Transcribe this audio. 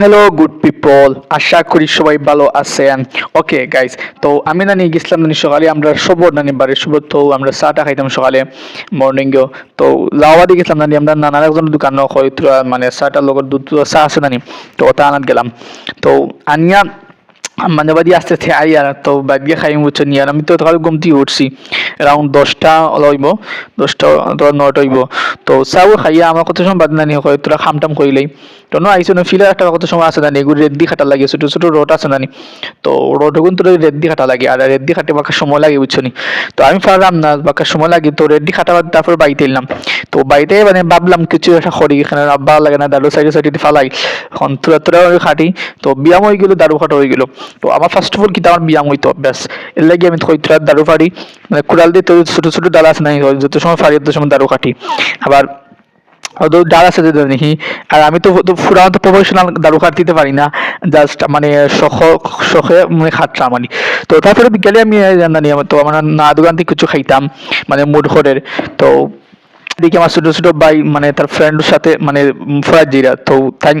Hello good people আশা করি সবাই ভালো আছেন। ওকে গাইজ তো আমি নানি গেছিলাম নানি সকালে, আমরা সবর নানি বাড়ির সবর, তো আমরা চাটা খাইতাম সকালে মর্নিংয়েও তো লাওয়া দিয়ে গেছিলাম নানি, আমরা নানার একজন দোকান হয়তো মানে চাটার লগত দুধ চা আছে নানি, তো ওটা আনাত গেলাম। তো আনিয়া বাদি আস্তে আস্তে আই আর তো বাদ গিয়ে খাই বুঝছ নিয়ে আর আমি তো সকালে ঘুমতি উঠছি। রাউন্ড দশটা লইব। দশটা তোরা নটা হইব। তো চাও খাইয়া আমার কত সময় বাদ নানি হয় তোরা খামটাম করিলেই। তো ন, আইসো না ফিলে একটা কত সময় আছে নানি এগুলো রেড্ডি খাটা লাগে, ছোটো ছোটো রোড আছে নানি তো রোড গুণ তোর রেড্ডি খাটা লাগে। আর রেড্ডি খাটে বাঁকা সময় লাগে বুঝছ নি? তো আমি পারলাম না, বাঁকা সময় লাগে। তো রেড্ডি খাটা বাদ তারপর বাড়িতে এলাম। তো বাড়িতে মানে ভাবলাম কিছু একটা করি, এখানে আব্বা লাগে না দাদু সাইডে সাইডে ফালাই। এখন তোরা তোরা খাটি। তো বিয়াম হয়ে গেলো, দারু খাটা হয়ে গেলো। তো আমার ফার্স্ট অফ অল কিন্তু আমার বিয়াম হইতো, ব্যাস। এর লাগে আমি থই তোরা দারু ফাড়ি মানে কুড়াল দিয়ে তো ছোটো ছোটো ডাল আছে না যত সময় ফাড়ি তত সময় দারু কাটি। আবার ডাল আছে যে দেখি, আর আমি তো তো প্রফেশনাল দারু খাট দিতে পারি না জাস্ট মানে শখ, শখে মানে খাটটা মানে। তো তারপরে বিকালে আমি, জানি তো আমার না দোকান থেকে কিছু খাইতাম মানে মুড খরের তো দেখি আমার ছোটো ছোটো ভাই মানে তার ফ্রেন্ডের সাথে মানে ফরাজিরা তো তাই